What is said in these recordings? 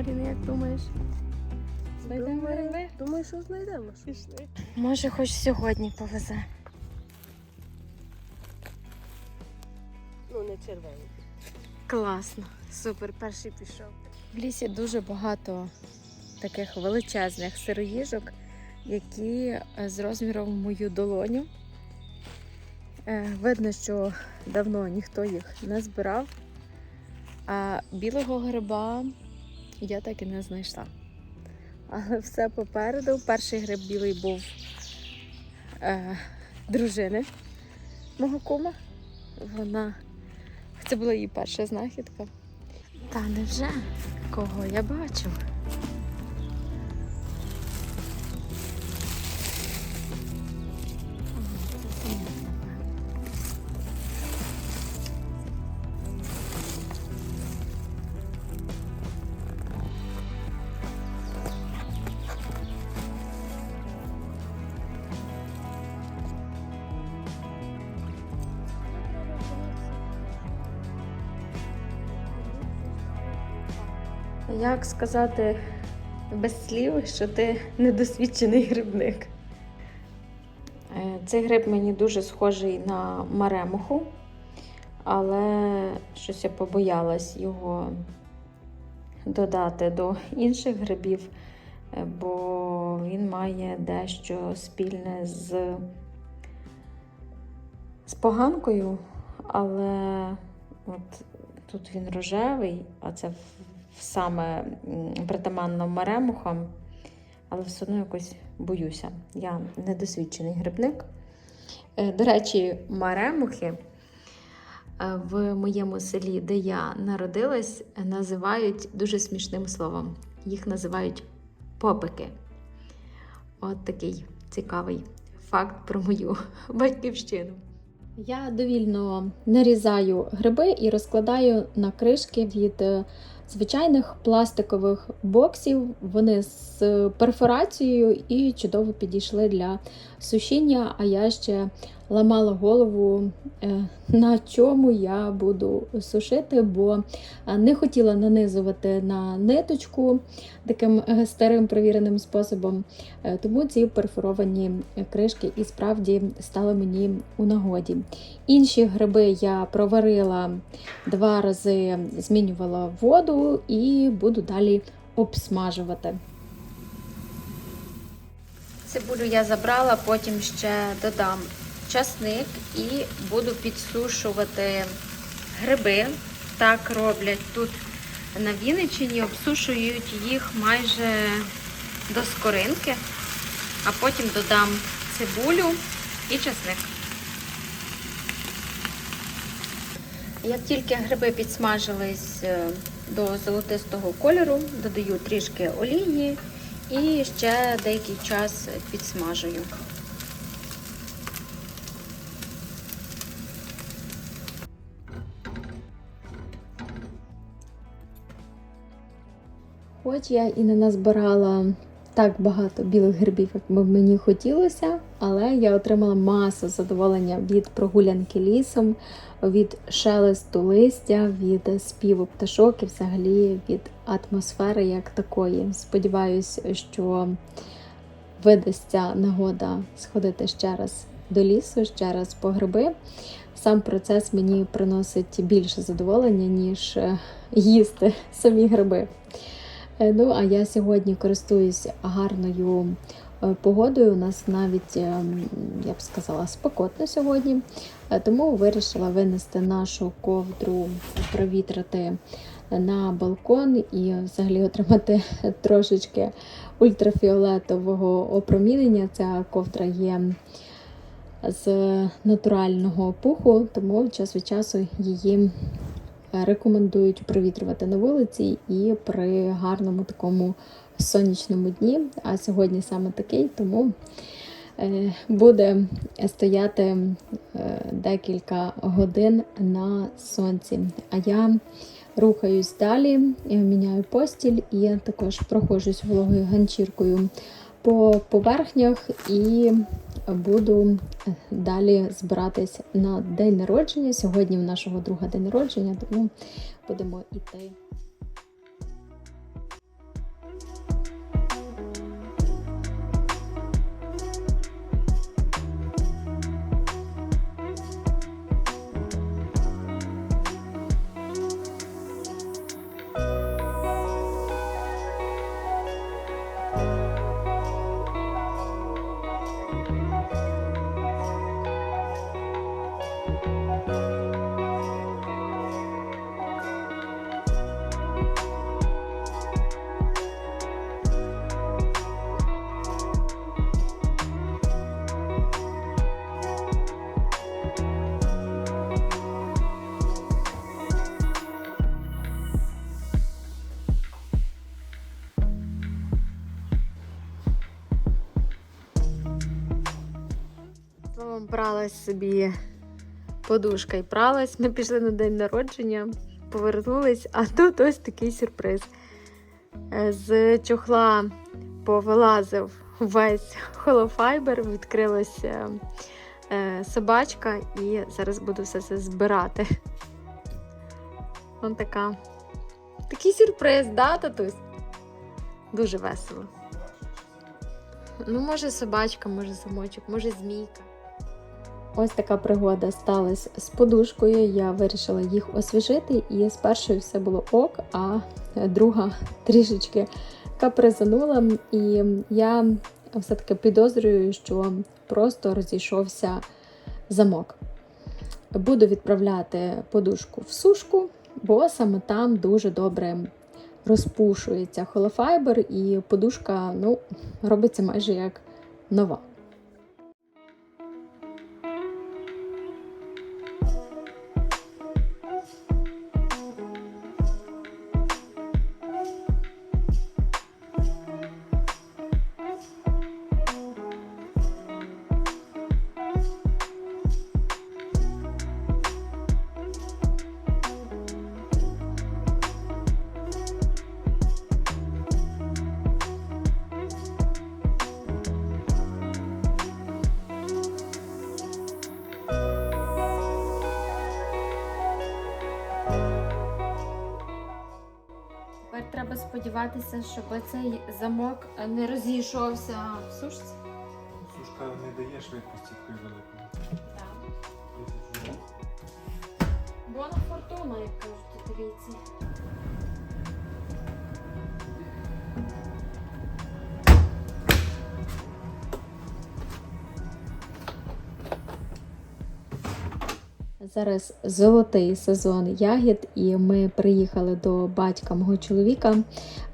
Маріна, як думаєш? Знайдемо Думаю, гриби? Думаю, що знайдемо. Пішли. Може, хоч сьогодні повезе. Ну, не червені. Класно, супер, перший пішов. В лісі дуже багато таких величезних сироїжок, які е, з розміром мою долоню. Е, Видно, що давно ніхто їх не збирав, а білого гриба я так і не знайшла. Але все попереду. Перший гриб білий був е, дружини мого кума. Вона це була її перша знахідка. Та невже? Кого я бачу? Як сказати без слів, що ти недосвідчений грибник? Е, Цей гриб мені дуже схожий на маремуху, але щось я побоялась його додати до інших грибів, е, бо він має дещо спільне з, з поганкою, але от тут він рожевий, а це саме притаманно маремухам, але все одно якось боюся. Я недосвідчений грибник. Е, До речі, маремухи е, в моєму селі, де я народилась, називають дуже смішним словом. Їх називають попики. От такий цікавий факт про мою батьківщину. Я довільно нарізаю гриби і розкладаю на кришки від е, звичайних пластикових боксів. Вони з перфорацією і чудово підійшли для сушіння. А я ще ламала голову, е, на чому я буду сушити, бо е, не хотіла нанизувати на ниточку таким е, старим провіреним способом. Тому ці перфоровані кришки і справді стали мені у нагоді. Інші гриби я проварила два рази, змінювала воду і буду далі обсмажувати. Цибулю я забрала, потім ще додам часник і буду підсушувати гриби. Так роблять тут на Вінниччині, обсушують їх майже до скоринки, а потім додам цибулю і часник. Як тільки гриби підсмажились е, до золотистого кольору, додаю трішки олії і ще деякий час підсмажую. Хоч я і не назбирала так багато білих грибів, як би мені хотілося, але я отримала масу задоволення від прогулянки лісом, від шелесту листя, від співу пташок і взагалі від атмосфери як такої. Сподіваюсь, що видасться нагода сходити ще раз до лісу, ще раз по гриби. Сам процес мені приносить більше задоволення, ніж е, їсти самі гриби. Е, Ну, а я сьогодні користуюсь гарною е, погодою. У нас навіть, е, я б сказала, спекотно сьогодні. Тому вирішила винести нашу ковдру, провітрити на балкон і взагалі отримати трошечки ультрафіолетового опромінення. Ця ковдра є з натурального пуху, тому час від часу її рекомендують провітрювати на вулиці і при гарному такому сонячному дні. А сьогодні саме такий, тому е, буде стояти е, декілька годин на сонці. А я рухаюсь далі, міняю постіль і також проходжусь вологою ганчіркою по поверхнях і буду далі збиратись на день народження. Сьогодні в нашого друга день народження, тому будемо йти. Знову собі подушка і пралась. Ми пішли на день народження, повернулись, а тут ось такий сюрприз. Е, З чохла повилазив весь холофайбер, відкрилася е, собачка, і зараз буду все це збирати. Ось така. Такий сюрприз, да, татусь? Дуже весело. Ну, може, собачка, може, замочок, може, змійка. Ось така пригода сталася з подушкою. Я вирішила їх освіжити, і з першою все було ок, а друга трішечки капризанула. І я все-таки підозрюю, що просто розійшовся замок. Буду відправляти подушку в сушку, бо саме там дуже добре розпушується холофайбер, і подушка ну, робиться майже як нова. Треба щоб цей замок не розійшовся в сушці. Сушка не дає швидкості такої великої. Так. Бона фортуна, як кажуть італійці. Зараз золотий сезон ягід, і ми приїхали до батька мого чоловіка.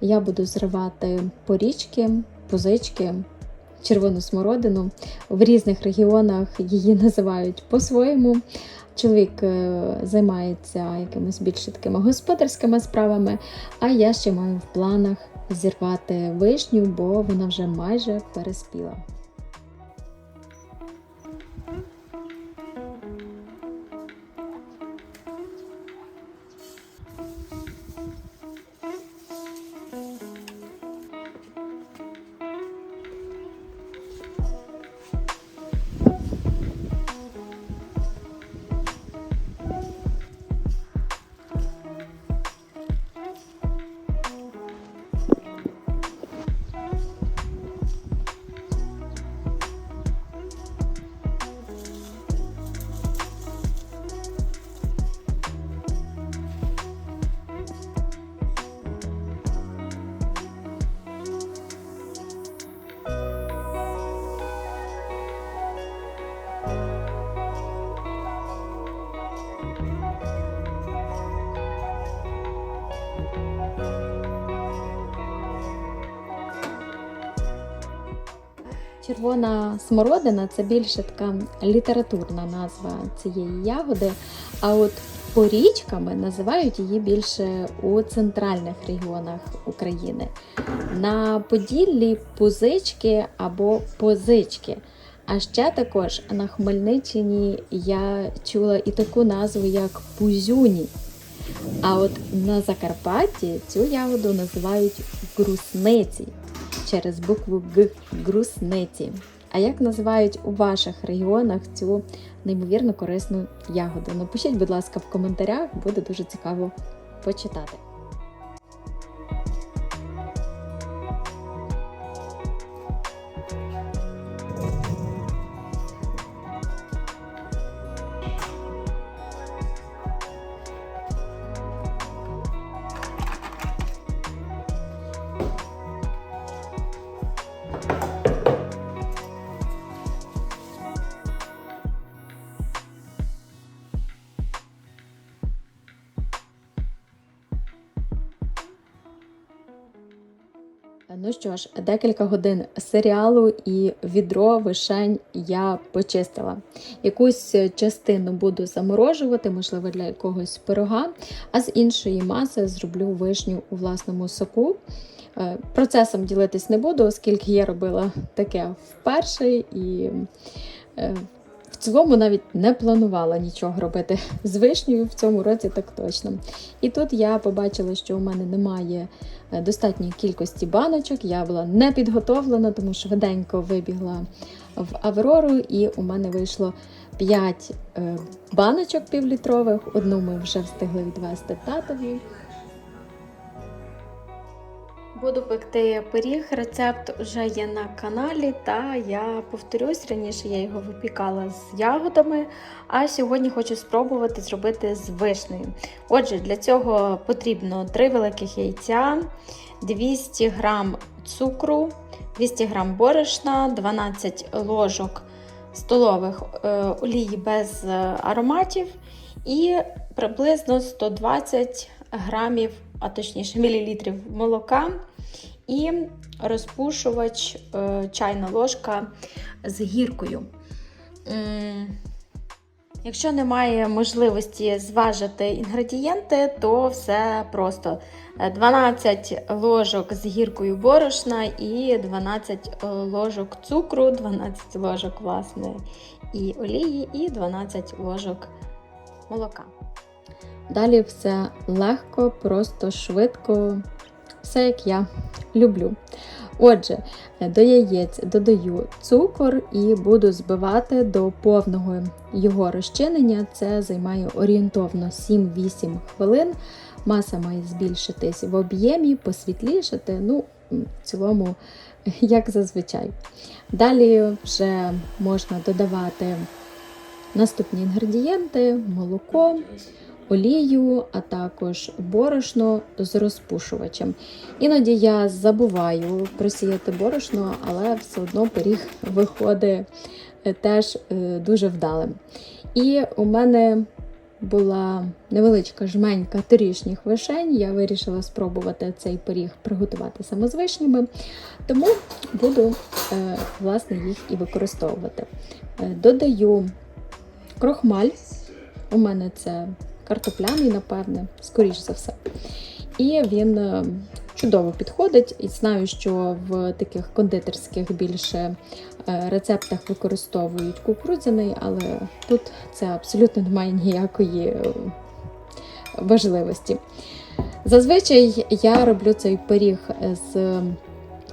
Я буду зривати порічки, позички, червону смородину. В різних регіонах її називають по-своєму. Чоловік е, займається якимись більше такими господарськими справами, а я ще маю в планах зірвати вишню, бо вона вже майже переспіла. Червона смородина це більше така літературна назва цієї ягоди. А от порічками називають її більше у центральних регіонах України. На Поділлі пузички або позички. А ще також на Хмельниччині я чула і таку назву, як пузюні. А от на Закарпатті цю ягоду називають грусниці через букву Г грусниці. А як називають у ваших регіонах цю неймовірно корисну ягоду? Напишіть, будь ласка, в коментарях, буде дуже цікаво почитати. Декілька годин серіалу і відро вишень я почистила. Якусь частину буду заморожувати, можливо, для якогось пирога, а з іншої маси зроблю вишню у власному соку. Е, Процесом ділитись не буду, оскільки я робила таке вперше і е, в цілому навіть не планувала нічого робити з вишнею в цьому році, так точно. І тут я побачила, що у мене немає е, достатньої кількості баночок. Я була не підготовлена, тому швиденько вибігла в Аврору, і у мене вийшло 5 е, баночок півлітрових. Одну ми вже встигли відвести татові. Буду пекти пиріг. Рецепт вже є на каналі, та я повторюсь, раніше я його випікала з ягодами, а сьогодні хочу спробувати зробити з вишнею. Отже, для цього потрібно 3 великих яйця, 200 г цукру, 200 г борошна, 12 ложок столових е, олії без ароматів і приблизно 120 грамів, а точніше мілілітрів молока і розпушувач е, чайна ложка з гіркою. Якщо немає можливості зважити інгредієнти, то все просто. Е, 12 ложок з гіркою борошна і 12 ложок цукру, 12 ложок власне і олії, і 12 ложок молока. Далі все легко, просто швидко, все як я люблю. Отже, до яєць додаю цукор і буду збивати до повного його розчинення. Це займає орієнтовно 7-8 хвилин. Маса має збільшитись в об'ємі, посвітлішати. Ну, в цілому, як зазвичай. Далі вже можна додавати наступні інгредієнти: молоко, олію, а також борошно з розпушувачем. Іноді я забуваю просіяти борошно, але все одно пиріг виходить е, теж е, дуже вдалим. І у мене була невеличка жменька торішніх вишень. Я вирішила спробувати цей пиріг приготувати саме з вишнями, тому буду е, власне їх і використовувати. Додаю крохмаль. У мене це картопляний, напевне, скоріш за все. І він е, чудово підходить. І знаю, що в таких кондитерських більше е, рецептах використовують кукурудзяний, але тут це абсолютно не має ніякої е, важливості. Зазвичай я роблю цей пиріг з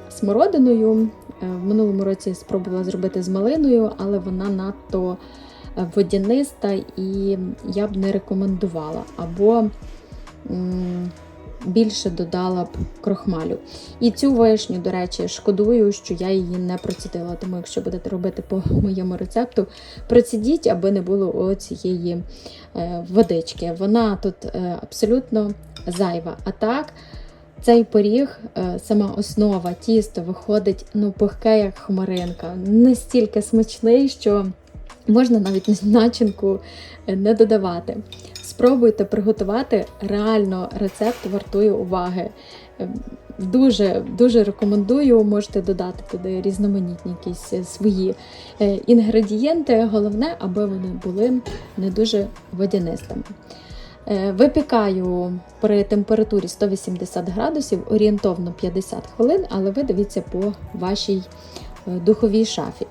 смородиною. В минулому році спробувала зробити з малиною, але вона надто водяниста і я б не рекомендувала. Або більше додала б крохмалю. І цю вишню, до речі, шкодую, що я її не процідила. Тому, якщо будете робити по моєму рецепту, процідіть, аби не було цієї водички. Вона тут е, абсолютно зайва. А так, цей пиріг, е, сама основа, тісто виходить ну, пухке, як хмаринка. Настільки смачний, що можна навіть начинку е, не додавати. Спробуйте приготувати реально рецепт вартує уваги. Е, Дуже дуже рекомендую, можете додати туди різноманітні якісь е, свої інгредієнти. Головне, аби вони були не дуже водянистими. Випікаю при температурі 180 градусів орієнтовно 50 хвилин, але ви дивіться по вашій духовій шафі.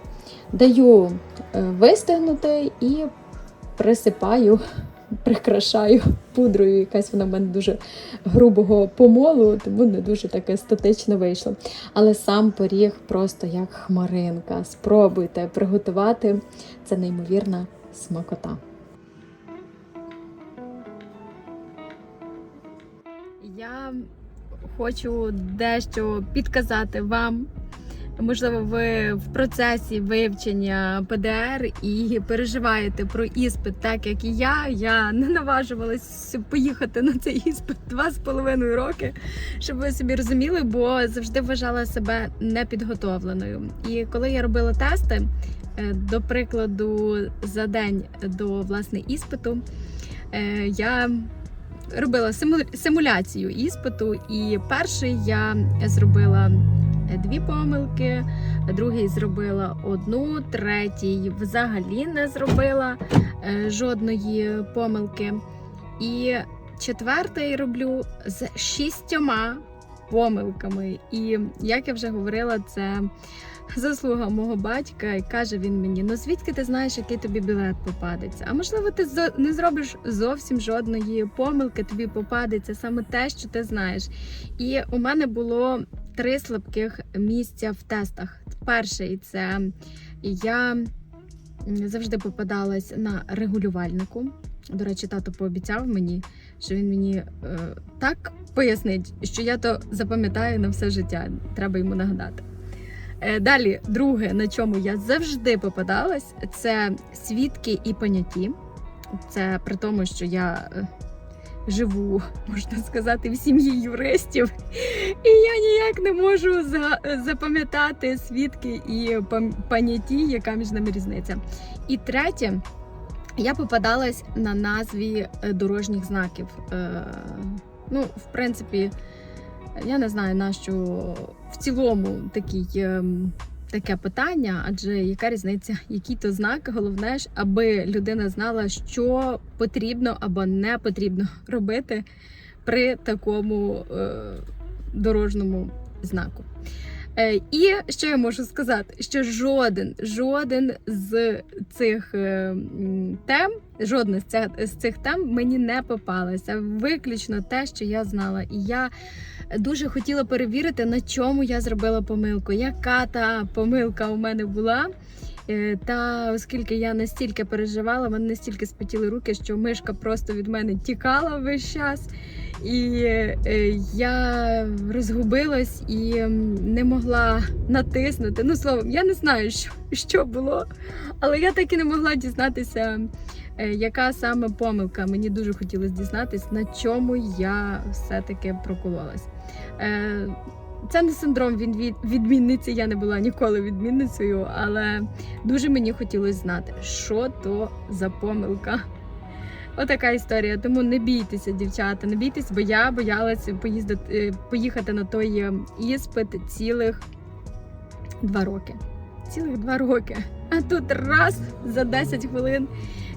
Даю е, вистигнути і присипаю, прикрашаю пудрою. Якась вона в мене дуже грубого помолу, тому не дуже таке статично вийшло. Але сам пиріг просто як хмаринка. Спробуйте приготувати. Це неймовірна смакота. Я хочу дещо підказати вам. Можливо, ви в процесі вивчення ПДР і переживаєте про іспит, так як і я. Я не наважувалась поїхати на цей іспит два з половиною роки, щоб ви собі розуміли, бо завжди вважала себе непідготовленою. І коли я робила тести, е, до прикладу, за день до власне іспиту, е, я робила симу- симуляцію іспиту, і перший я зробила дві помилки, другий зробила одну, третій взагалі не зробила е, жодної помилки. І четвертий роблю з шістьома помилками. І як я вже говорила, це заслуга мого батька, і каже він мені: ну звідки ти знаєш, який тобі білет попадеться? А можливо, ти не зробиш зовсім жодної помилки, тобі попадеться саме те, що ти знаєш. І у мене було три слабких місця в тестах. Перший це я завжди попадалась на регулювальнику. До речі, тато пообіцяв мені, що він мені е, так пояснить, що я то запам'ятаю на все життя. Треба йому нагадати. Е, Далі, друге, на чому я завжди попадалась, це свідки і поняті. Це при тому, що я е, живу, можна сказати, в сім'ї юристів, і я ніяк не можу запам'ятати свідки і поняті, яка між ними різниця. І третє, я попадалась на назві е, дорожніх знаків. Ну, в принципі, я не знаю, на що в цілому такий, ем, таке питання, адже яка різниця, який то знак, головне ж, аби людина знала, що потрібно або не потрібно робити при такому е, дорожньому знаку. Е, і що я можу сказати? Що жоден, жоден з цих е, тем, жодна з цих, з цих тем мені не попалася. Виключно те, що я знала. І я дуже хотіла перевірити, на чому я зробила помилку, яка та помилка у мене була. Е, Та оскільки я настільки переживала, мене настільки спотіли руки, що мишка просто від мене тікала весь час. І е, я розгубилась і не могла натиснути. Ну, словом, я не знаю, що, що було, але я так і не могла дізнатися, е, яка саме помилка. Мені дуже хотілося дізнатися, на чому я все-таки прокололась. Це не синдром від, від, відмінниці, я не була ніколи відмінницею, але дуже мені хотілося знати, що то за помилка. Отака історія. Тому не бійтеся, дівчата, не бійтесь, бо я боялася поїздити, е, поїхати на той е, іспит цілих два роки. Цілих два роки. А тут раз за 10 хвилин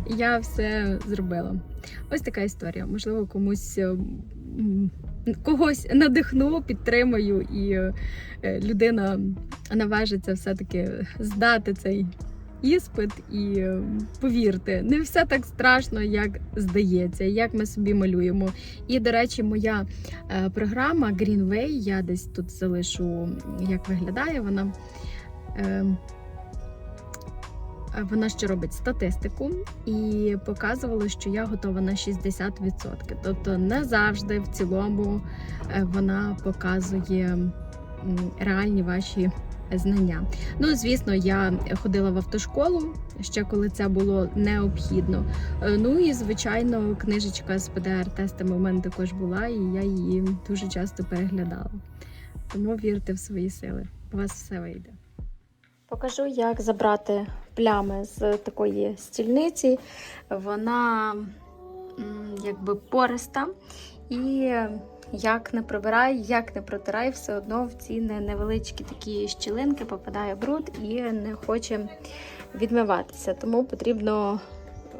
я все зробила. Ось така історія. Можливо, комусь е, когось надихну, підтримую, і е, людина наважиться все-таки здати цей іспит. І е, повірте, не все так страшно, як здається, як ми собі малюємо. І, до речі, моя е, програма Greenway, я десь тут залишу, як виглядає вона. Е, вона ще робить статистику і показувала, що я готова на 60%. Тобто не завжди в цілому е, вона показує реальні ваші знання. Ну, звісно, я ходила в автошколу ще коли це було необхідно. Е, Ну і звичайно, книжечка з ПДР-тестами у мене також була, і я її дуже часто переглядала. Тому вірте в свої сили, у вас все вийде. Покажу, як забрати плями з такої стільниці. Вона якби пориста. І як не прибирай, як не протирай, все одно в ці невеличкі такі щілинки попадає бруд і не хоче відмиватися. Тому потрібно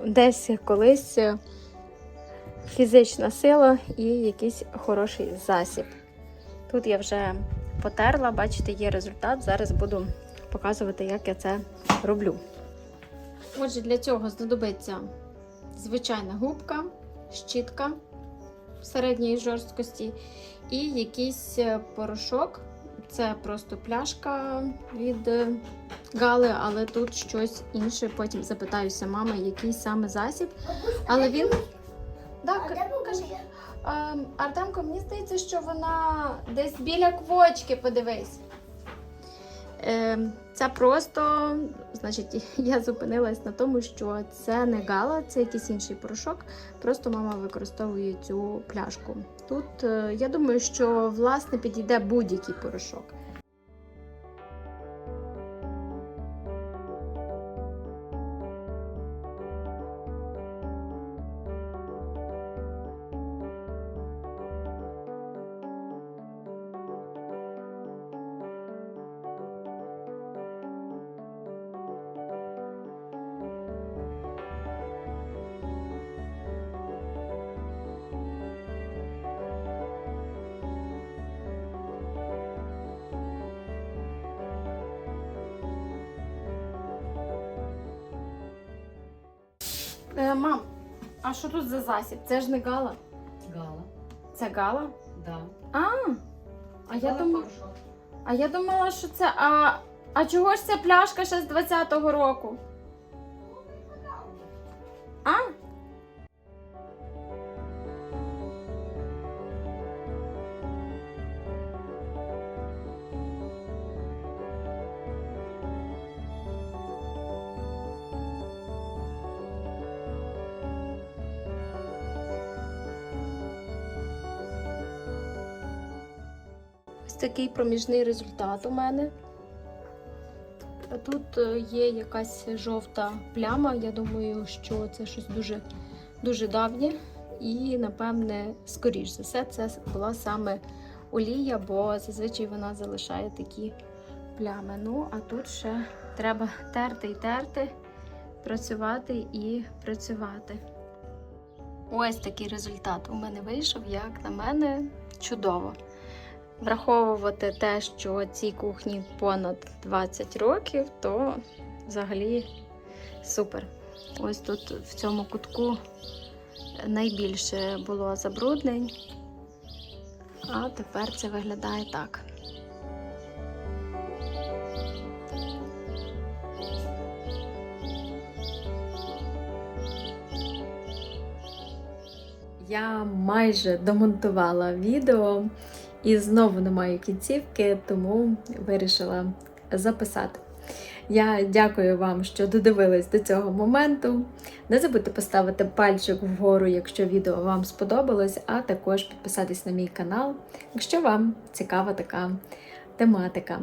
десь колись фізична сила і якийсь хороший засіб. Тут я вже потерла, бачите, є результат. Зараз буду показувати, як я це роблю. Отже, для цього знадобиться звичайна губка, щітка середньої жорсткості і якийсь е, порошок. Це просто пляшка від е, Гали, але тут щось інше. Потім запитаюся мами, який саме засіб. Але він. Да, к- кажи. Ем, Артемко, мені здається, що вона десь біля квочки, подивись. Ем, Це просто, значить, я зупинилась на тому, що це не гала, це якийсь інший порошок. Просто мама використовує цю пляшку. Тут е, я думаю, що власне підійде будь-який порошок. Е, мам, а що тут за засіб? Це ж не гала. Гала. Це гала? Да. А, а я думала, а я думала, що це. А, а чого ж ця пляшка ще з 20-го року? Такий проміжний результат у мене. Тут е, є якась жовта пляма. Я думаю, що це щось дуже, дуже давнє. І, напевне, скоріш за все, це була саме олія, бо зазвичай вона залишає такі плями. Ну, а тут ще треба терти і терти, працювати і працювати. Ось такий результат у мене вийшов, як на мене, чудово. Враховувати те, що цій кухні понад 20 років, то взагалі супер. Ось тут в цьому кутку найбільше було забруднень, а тепер це виглядає так. Я майже домонтувала відео і знову не маю кінцівки, тому вирішила записати. Я дякую вам, що додивились до цього моменту. Не забудьте поставити пальчик вгору, якщо відео вам сподобалось, а також підписатись на мій канал, якщо вам цікава така тематика.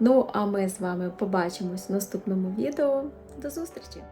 Ну, а ми з вами побачимось в наступному відео. До зустрічі!